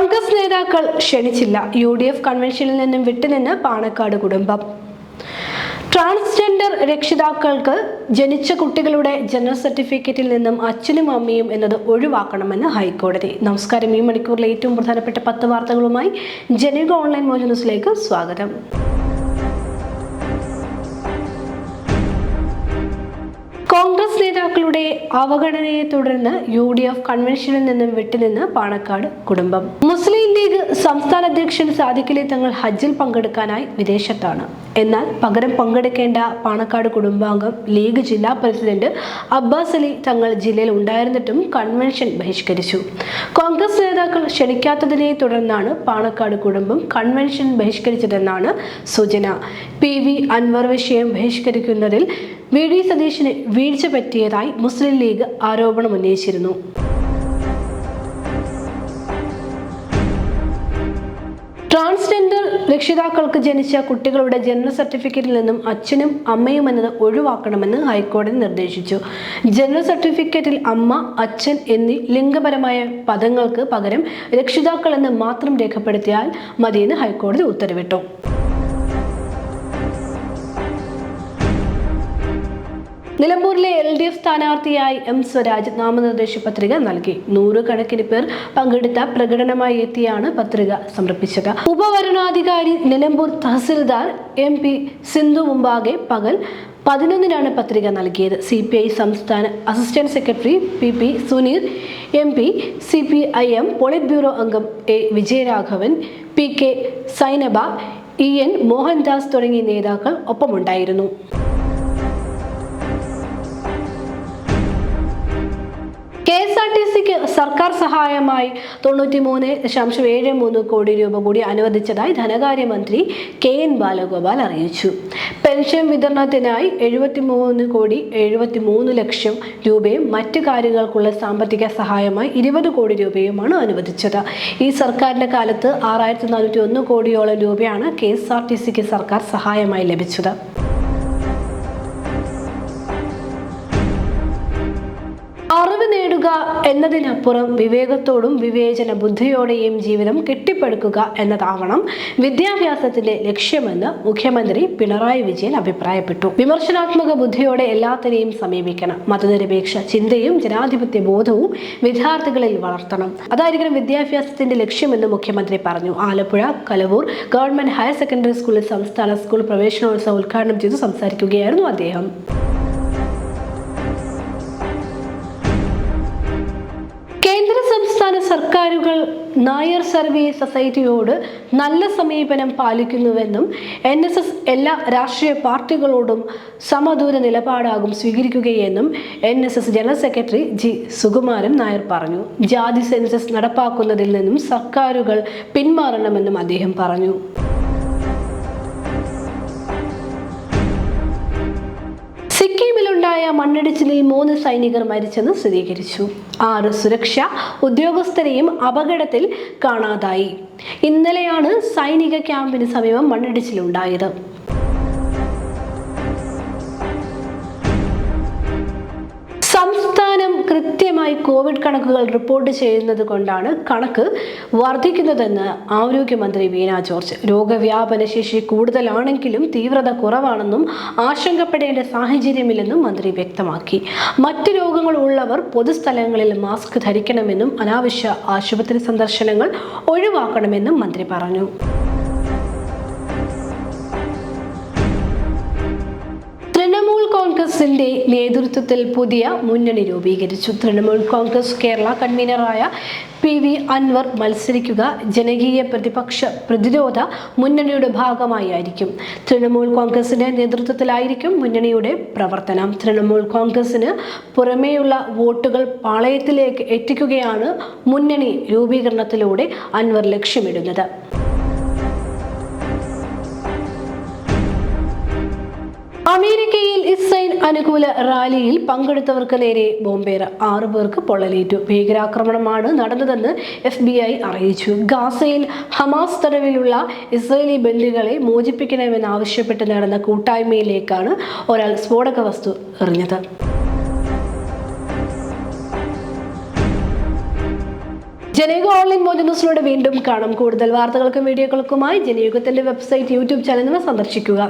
കോൺഗ്രസ് നേതാക്കൾ ക്ഷണിച്ചില്ല. U D F കൺവെൻഷനിൽ നിന്നും വിട്ടുനിന്ന് പാണക്കാട് കുടുംബം. ട്രാൻസ്ജെൻഡർ രക്ഷിതാക്കൾക്ക് ജനിച്ച കുട്ടികളുടെ ജനന സർട്ടിഫിക്കറ്റിൽ നിന്നും അച്ഛനും അമ്മയും എന്നത് ഒഴിവാക്കണമെന്ന് ഹൈക്കോടതി. നമസ്കാരം. ഈ മണിക്കൂറിലെ ഏറ്റവും പ്രധാനപ്പെട്ട പത്ത് വാർത്തകളുമായി ജനക ഓൺലൈൻ മോജ ന്യൂസിലേക്ക് സ്വാഗതം. കോൺഗ്രസ് നേതാക്കളുടെ അവഗണനയെ തുടർന്ന് യു ഡി എഫ് കൺവെൻഷനിൽ നിന്നും വിട്ടുനിന്ന് പാണക്കാട് കുടുംബം. മുസ്ലിം ലീഗ് സംസ്ഥാന അധ്യക്ഷൻ സാദിഖലി തങ്ങൾ ഹജ്ജിൽ പങ്കെടുക്കാനായി വിദേശത്താണ്. എന്നാൽ പകരം പങ്കെടുക്കേണ്ട പാണക്കാട് കുടുംബാംഗം ലീഗ് ജില്ലാ പ്രസിഡന്റ് അബ്ബാസ് അലി തങ്ങൾ ജില്ലയിൽ ഉണ്ടായിരുന്നിട്ടും കൺവെൻഷൻ ബഹിഷ്കരിച്ചു. കോൺഗ്രസ് നേതാക്കൾ ക്ഷണിക്കാത്തതിനെ തുടർന്നാണ് പാണക്കാട് കുടുംബം കൺവെൻഷൻ ബഹിഷ്കരിച്ചതെന്നാണ് സൂചന. പി വി അൻവർ വിഷയം ബഹിഷ്കരിക്കുന്നതിൽ വി ഡി സതീഷിന് വീഴ്ച പറ്റിയതായി മുസ്ലിം ലീഗ് ആരോപണം ഉന്നയിച്ചിരുന്നു ട്രാൻസ്ജെൻഡർ രക്ഷിതാക്കൾക്ക് ജനിച്ച കുട്ടികളുടെ ജനന സർട്ടിഫിക്കറ്റിൽ നിന്നും അച്ഛനും അമ്മയും എന്നത് ഒഴിവാക്കണമെന്ന് ഹൈക്കോടതി നിർദ്ദേശിച്ചു. ജനന സർട്ടിഫിക്കറ്റിൽ അമ്മ അച്ഛൻ എന്നീ ലിംഗപരമായ പദങ്ങൾക്ക് പകരം രക്ഷിതാക്കൾ എന്ന് മാത്രം രേഖപ്പെടുത്തിയാൽ മതിയെന്ന് ഹൈക്കോടതി ഉത്തരവിട്ടു. നിലമ്പൂരിലെ എൽ ഡി എഫ് സ്ഥാനാർത്ഥിയായി എം സ്വരാജ് നാമനിർദ്ദേശ പത്രിക നൽകി. നൂറുകണക്കിന് പേർ പങ്കെടുത്ത പ്രകടനമായി എത്തിയാണ് പത്രിക സമർപ്പിച്ചത്. ഉപവരണാധികാരി നിലമ്പൂർ തഹസിൽദാർ എം പി സിന്ധു മുമ്പാകെ പകൽ പതിനൊന്നിനാണ് പത്രിക നൽകിയത്. സി പി ഐ സംസ്ഥാന assistant secretary P P Suneer M P C P I M polit bureau അംഗം A Vijayaraghavan P K Zainaba E N Mohandas തുടങ്ങിയ നേതാക്കൾ ഒപ്പമുണ്ടായിരുന്നു. സിക്ക് സർക്കാർ സഹായമായി തൊണ്ണൂറ്റി മൂന്ന് ദശാംശം ഏഴ് മൂന്ന് കോടി രൂപ കൂടി അനുവദിച്ചതായി ധനകാര്യമന്ത്രി കെ എൻ ബാലഗോപാൽ അറിയിച്ചു. പെൻഷൻ വിതരണത്തിനായി എഴുപത്തി മൂന്ന് കോടി എഴുപത്തി മൂന്ന് ലക്ഷം രൂപയും മറ്റു കാര്യങ്ങൾക്കുള്ള സാമ്പത്തിക സഹായമായി ഇരുപത് കോടി രൂപയുമാണ് അനുവദിച്ചത്. ഈ സർക്കാരിന്റെ കാലത്ത് ആറായിരത്തി നാനൂറ്റി ഒന്ന് കോടിയോളം രൂപയാണ് കെ എസ് ആർ ടി സിക്ക് സർക്കാർ സഹായമായി ലഭിച്ചത്. അറിവ് നേടുക എന്നതിനപ്പുറം വിവേകത്തോടും വിവേചന ബുദ്ധിയോടെയും ജീവിതം കെട്ടിപ്പടുക്കുക എന്നതാവണം വിദ്യാഭ്യാസത്തിന്റെ ലക്ഷ്യമെന്ന് മുഖ്യമന്ത്രി പിണറായി വിജയൻ അഭിപ്രായപ്പെട്ടു. വിമർശനാത്മക ബുദ്ധിയോടെ എല്ലാത്തിനെയും സമീപിക്കണം. മതനിരപേക്ഷ ചിന്തയും ജനാധിപത്യ ബോധവും വിദ്യാർത്ഥികളിൽ വളർത്തണം. അതായിരിക്കണം വിദ്യാഭ്യാസത്തിന്റെ ലക്ഷ്യമെന്ന് മുഖ്യമന്ത്രി പറഞ്ഞു. Alappuzha Kalavoor government higher secondary സ്കൂളിൽ സംസ്ഥാന സ്കൂൾ പ്രവേശനോത്സവം ഉദ്ഘാടനം ചെയ്തു സംസാരിക്കുകയായിരുന്നു അദ്ദേഹം. സർക്കാരുകൾ നായർ സർവീസ് സൊസൈറ്റിയോട് നല്ല സമീപനം പാലിക്കുന്നുവെന്നും എൻ എസ് എസ് എല്ലാ രാഷ്ട്രീയ പാർട്ടികളോടും സമദൂര നിലപാടാകും സ്വീകരിക്കുകയെന്നും N S S general secretary G Sukumaran Nair പറഞ്ഞു. ജാതി സെൻസസ് നടപ്പാക്കുന്നതിൽ നിന്നും സർക്കാരുകൾ പിന്മാറണമെന്നും അദ്ദേഹം പറഞ്ഞു. സിക്കിമിലുണ്ടായ മണ്ണിടിച്ചിലിൽ മൂന്ന് സൈനികർ മരിച്ചെന്ന് സ്ഥിരീകരിച്ചു. ആറ് സുരക്ഷാ ഉദ്യോഗസ്ഥരെയും അപകടത്തിൽ കാണാതായി. ഇന്നലെയാണ് സൈനിക ക്യാമ്പിന് സമീപം മണ്ണിടിച്ചിലുണ്ടായത്. കൃത്യമായി കോവിഡ് കണക്കുകൾ റിപ്പോർട്ട് ചെയ്യുന്നത് കൊണ്ടാണ് കണക്ക് വർദ്ധിക്കുന്നതെന്ന് ആരോഗ്യമന്ത്രി വീണ ജോർജ്. രോഗവ്യാപന ശേഷി കൂടുതലാണെങ്കിലും തീവ്രത കുറവാണെന്നും ആശങ്കപ്പെടേണ്ട സാഹചര്യമില്ലെന്നും മന്ത്രി വ്യക്തമാക്കി. മറ്റ് രോഗങ്ങൾ ഉള്ളവർ പൊതുസ്ഥലങ്ങളിൽ മാസ്ക് ധരിക്കണമെന്നും അനാവശ്യ ആശുപത്രി സന്ദർശനങ്ങൾ ഒഴിവാക്കണമെന്നും മന്ത്രി പറഞ്ഞു. കോൺഗ്രസിന്റെ നേതൃത്വത്തിൽ പുതിയ മുന്നണി രൂപീകരിച്ചു. തൃണമൂൽ കോൺഗ്രസ് കേരള കൺവീനറായ പി വി അൻവർ മത്സരിക്കുക ജനകീയ പ്രതിപക്ഷ പ്രതിരോധ മുന്നണിയുടെ ഭാഗമായിരിക്കും. തൃണമൂൽ കോൺഗ്രസിന്റെ നേതൃത്വത്തിലായിരിക്കും മുന്നണിയുടെ പ്രവർത്തനം. തൃണമൂൽ കോൺഗ്രസിന് പുറമേയുള്ള വോട്ടുകൾ പാളയത്തിലേക്ക് എത്തിക്കുകയാണ് മുന്നണി രൂപീകരണത്തിലൂടെ അൻവർ ലക്ഷ്യമിടുന്നത്. അമേരിക്കയിൽ ഇസ്രയേൽ അനുകൂല റാലിയിൽ പങ്കെടുത്തവർക്ക് നേരെ ബോംബേർ ആറു പേർക്ക് പൊള്ളലേറ്റു. ഭീകരാക്രമണമാണ് നടന്നതെന്ന് എഫ് ബി ഐ അറിയിച്ചു. ഗാസയിൽ ഹമാസ് തടവിലുള്ള ഇസ്രയേലി ബന്ദികളെ മോചിപ്പിക്കണമെന്നാവശ്യപ്പെട്ട് നടന്ന കൂട്ടായ്മയിലേക്കാണ് ഒരാൾ സ്ഫോടക വസ്തു എറിഞ്ഞത്. ജനയുഗ ഓൺലൈൻ മോദി ന്യൂസിലൂടെ വീണ്ടും കാണും. കൂടുതൽ വാർത്തകൾക്കും വീഡിയോകൾക്കുമായി ജനയുഗത്തിന്റെ വെബ്സൈറ്റ് യൂട്യൂബ് ചാനൽ സന്ദർശിക്കുക.